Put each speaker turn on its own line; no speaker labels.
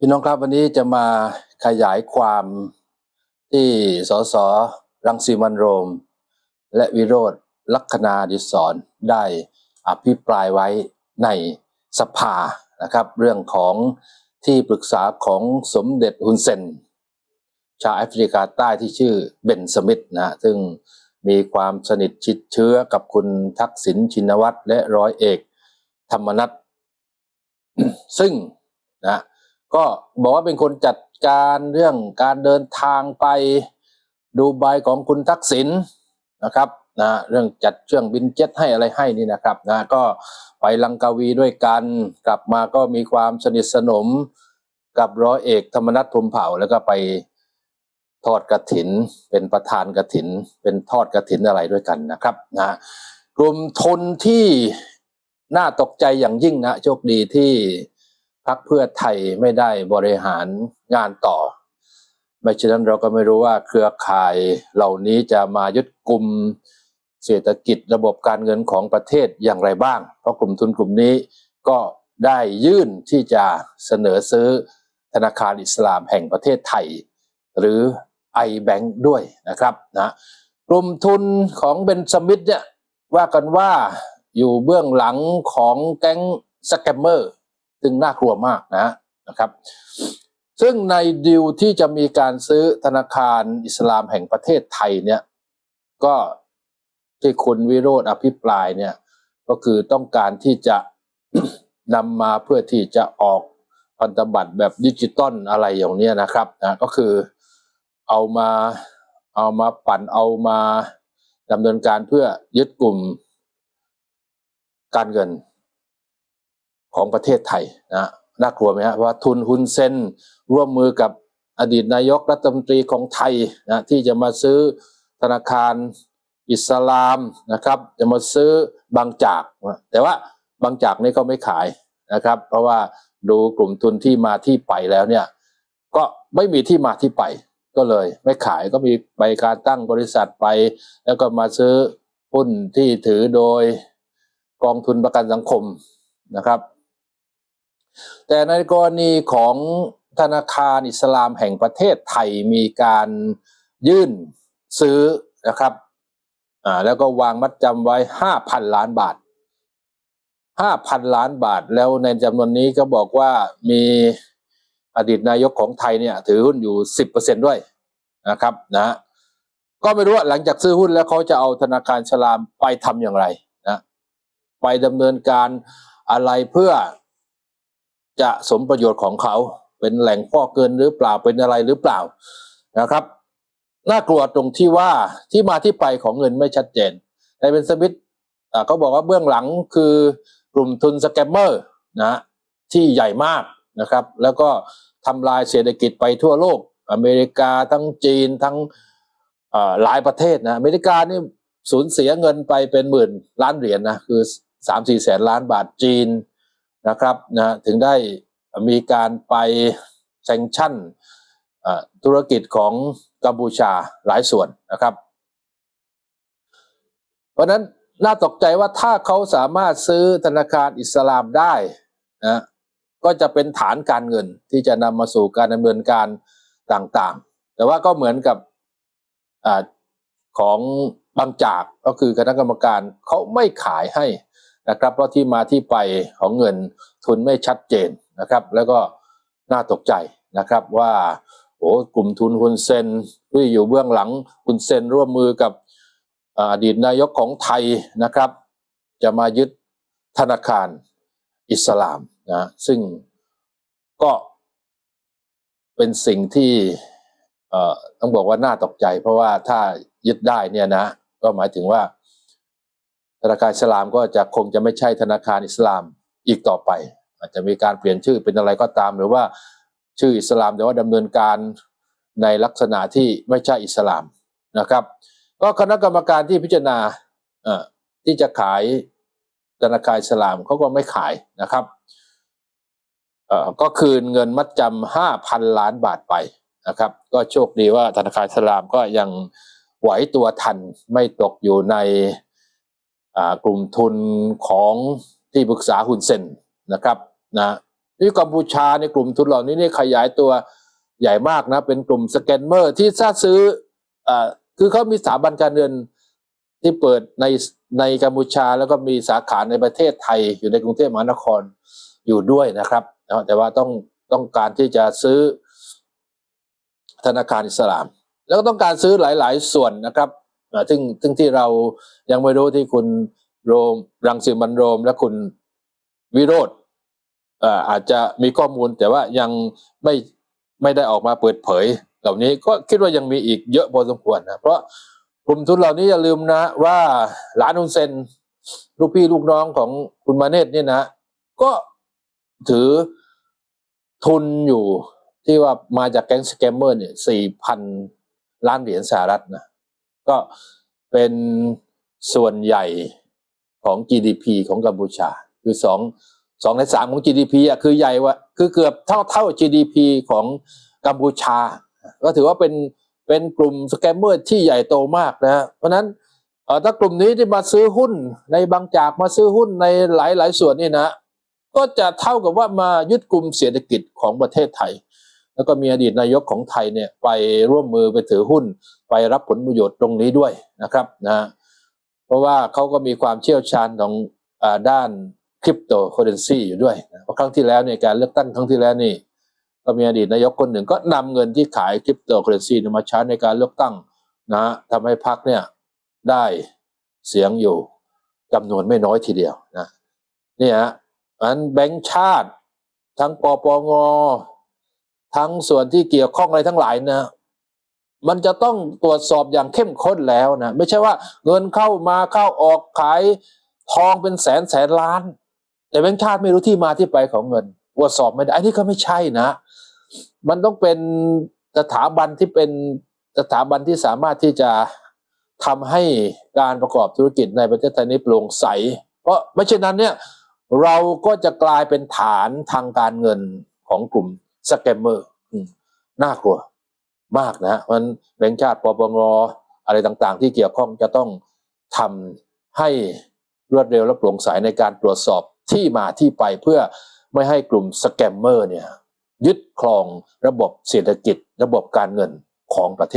พี่น้องครับวันนี้จะมาขยายความที่สสรังสีมันโรม และวิโรธลัคนาดิศรได้อภิปรายไว้ในสภานะครับ เรื่องของที่ปรึกษาของสมเด็จฮุนเซน ชาวแอฟริกาใต้ที่ชื่อเบนสมิธนะซึ่งมีความสนิทชิดเชื้อกับคุณทักษิณชินวัตรและร้อยเอก ธรรมนัฐซึ่งนะ ก็บอกว่าเป็นคนจัดการเรื่องการเดินทางไปดูไบของคุณทักษิณนะครับนะเรื่องจัดเครื่องบินเจ็ตให้อะไรให้นี่นะครับนะก็ไปลังกาวีด้วยกันกลับมาก็มีความสนิทสนมกับร้อยเอกธรรมนัฐพรมเผ่าแล้วก็ไปทอดกระถิน เป็นประธานกระถิน เป็นทอดกระถินอะไรด้วยกันนะครับนะกลุ่มทุนที่น่าตกใจอย่างยิ่งนะโชคดีที่ พักเพื่อไทยไม่ได้บริหารงานต่อ ไม่เช่นนั้นเราก็ไม่รู้ว่าเครือข่ายเหล่านี้จะมายึดกลุ่มเศรษฐกิจระบบการเงินของประเทศอย่างไรบ้าง เพราะกลุ่มทุนกลุ่มนี้ก็ได้ยื่นที่จะเสนอซื้อธนาคารอิสลามแห่งประเทศไทย หรือ iBank ด้วยนะครับนะกลุ่มทุนของเบนสมิธเนี่ยว่ากันว่าอยู่เบื้องหลังของแก๊งสแกมเมอร์ ซึ่งน่ากลัวมากนะนะครับ ซึ่งในดิวที่จะมีการซื้อธนาคารอิสลามแห่งประเทศไทยเนี่ยก็ที่คุณวิโรธอภิปรายเนี่ยก็คือต้องการที่จะนำมาเพื่อที่จะออกพันธบัตรแบบดิจิตอลอะไรอย่างนี้นะครับนะก็คือเอามาเอามาปั่นเอามาดำเนินการเพื่อยึดกลุ่มการเงิน ของประเทศไทยนะน่ากลัวไหมฮะว่าทุนฮุนเซนร่วมมือกับอดีตนายกรัฐมนตรีของไทยนะที่จะมาซื้อธนาคารอิสลามนะครับ จะมาซื้อบางจาก แต่ว่าบางจากนี่เขาไม่ขายนะครับ เพราะว่าดูกลุ่มทุนที่มาที่ไปแล้วเนี่ยก็ไม่มีที่มาที่ไปก็เลย ไม่ขายก็มีใบการตั้งบริษัทไป แล้วก็มาซื้อหุ้นที่ถือโดยกองทุนประกันสังคมนะครับ แต่ในกรณีของธนาคารอิสลามแห่งประเทศไทยมีการยื่นซื้อนะครับอ่าแล้วก็วางมัดจำไว้ห้าพันล้านบาทห้าพันล้านบาท แล้วในจำนวนนี้ก็บอกว่ามีอดีตนายกของไทยเนี่ยถือหุ้นอยู่สิบเปอร์เซ็นด้วยนะครับนะก็ไม่รู้ว่าหลังจากซื้อหุ้นแล้วเขาจะเอาธนาคารอิสลามไปทำอย่างไรนะไปดำเนินการอะไรเพื่อ จะสมประโยชน์ของเขา เป็นแหล่งฟอกเงินหรือเปล่าเป็นอะไรหรือเปล่านะครับน่ากลัวตรงที่ว่าที่มาที่ไปของเงินไม่ชัดเจนในเป็นสมิธเขาบอกว่าเบื้องหลังคือกลุ่มทุนสแกมเมอร์นะที่ใหญ่มากนะครับ แล้วก็ทำลายเศรษฐกิจไปทั่วโลก อเมริกาทั้งจีนทั้งหลายประเทศนะอเมริกานี่สูญเสียเงินไปเป็นหมื่นล้านเหรียญนะคือสามสี่แสนล้านบาทจีน นะครับนะถึงได้มีการไปแซงชั่นธุรกิจของกัมพูชาหลายส่วนนะครับ เพราะนั้นน่าตกใจว่าถ้าเขาสามารถซื้อธนาคารอิสลามได้นะก็จะเป็นฐานการเงินที่จะนำมาสู่การดำเนินการต่างๆ แต่ว่าก็เหมือนกับอของบางจากก็คือคณะกรรมการเขาไม่ขายให้ นะครับ เพราะที่มาที่ไปของเงินทุนไม่ชัดเจนนะครับ แล้วก็น่าตกใจนะครับว่าโอ้กลุ่มทุนฮุนเซนที่อยู่เบื้องหลังฮุนเซนร่วมมือกับอดีตนายกของไทยนะครับ จะมายึดธนาคารอิสลามนะซึ่งก็เป็นสิ่งที่ต้องบอกว่าน่าตกใจ เพราะว่าถ้ายึดได้เนี่ยนะ ก็หมายถึงว่า ธนาคารอิสลามก็จะคงจะไม่ใช่ธนาคารอิสลามอีกต่อไป อาจจะมีการเปลี่ยนชื่อเป็นอะไรก็ตาม หรือว่าชื่ออิสลามแต่ว่าดำเนินการในลักษณะที่ไม่ใช่อิสลามนะครับ ก็คณะกรรมการที่พิจารณาที่จะขายธนาคารอิสลามเขาก็ไม่ขายนะครับก็คืนเงินมัดจำห้าพันล้านบาทไปนะครับ ก็โชคดีว่าธนาคารอิสลามก็ยังไหวตัวทันไม่ตกอยู่ใน กลุ่มทุนของที่ปรึกษาหุนเซนนะครับนะนี่กัมพูชาในกลุ่มทุนเหล่านี้นี่ขยายตัวใหญ่มากนะเป็นกลุ่มสแกนเมอร์ที่ถ้าซื้ออคือเขามีสถาบันการเงินที่เปิดในในกัมพูชาแล้วก็มีสาขาในประเทศไทยอยู่ในกรุงเทพมหานครอยู่ด้วยนะครับแต่ว่าต้องต้องการที่จะซื้อธนาคารอิสลาม แล้วก็ต้องการซื้อหลาย ๆ ส่วนนะครับ ซึ่งซึ่งที่เรายังไม่รู้ที่คุณโรมรังสิมันโรมและคุณวิโรธอาจจะมีข้อมูลแต่ว่ายังไม่ไม่ได้ออกมาเปิดเผย เหล่านี้ก็คิดว่ายังมีอีกเยอะพอสมควรนะเพราะกลุ่มทุนเหล่านี้อย่าลืมนะว่าหลานฮุนเซนลูกพี่ลูกน้องของคุณมาเนตเนี่ยนะ ก็ถือทุนอยู่ที่ว่ามาจากแก๊งสแกมเมอร์เนี่ยสี่พันล้านเหรียญสหรัฐนะ ก็เป็นส่วนใหญ่ของ GDP ของกัมพูชา คือสองสองในสามของ GDP อะคือใหญ่ว่าคือเกือบเท่าเท่า GDP ของกัมพูชา ก็ถือว่าเป็นเป็นกลุ่มสแกมเมอร์ที่ใหญ่โตมากนะเพราะนั้นถ้ากลุ่มนี้ที่มาซื้อหุ้นในบางจากมาซื้อหุ้นในหลายหลายส่วนนี่นะ ก็จะเท่ากับว่ามายึดกลุ่มเศรษฐกิจของประเทศไทย แล้วก็มีอดีตนายกของไทยเนี่ยไปร่วมมือไปถือหุ้น ไปรับผลประโยชน์ตรงนี้ด้วยนะครับนะเพราะว่าเขาก็มีความเชี่ยวชาญของอด้านคริปโตเคอเรนซีอยู่ด้วยนะเพราะครั้งที่แล้วในการเลือกตั้งครั้งที่แล้วนี่ ก็มีอดีตนายกคนหนึ่งก็นำเงินที่ขายคริปโตเคอเรนซีมาใช้ในการเลือกตั้งนะทำให้พรรคเนี่ยได้เสียงอยู่จำนวนไม่น้อยทีเดียวนะเนี่ยฮะอันแบงก์ชาติ ทั้งปปง ทั้งส่วนที่เกี่ยวข้องอะไรทั้งหลายนะมันจะต้องตรวจสอบอย่างเข้มข้นแล้วนะไม่ใช่ว่าเงินเข้ามาเข้าออกขายทองเป็นแสนแสนล้าน แต่แบงค์ชาติไม่รู้ที่มาที่ไปของเงินตรวจสอบไม่ได้อันนี้ก็ไม่ใช่นะ มันต้องเป็นสถาบันที่เป็นสถาบันที่สามารถที่จะทำให้การประกอบธุรกิจในประเทศไทยนี้โปร่งใส เพราะไม่เช่นนั้นเนี่ยเราก็จะกลายเป็นฐานทางการเงินของกลุ่ม สแกมเมอร์น่ากลัวมากนะมันแบงค์ชาติปปงอะไรต่างๆ ที่เกี่ยวข้องจะต้องทำให้รวดเร็วและโปร่งใสในการตรวจสอบที่มาที่ไปเพื่อไม่ให้กลุ่มสแกมเมอร์เนี่ยยึดครองระบบเศรษฐกิจ ระบบการเงินของประเทศ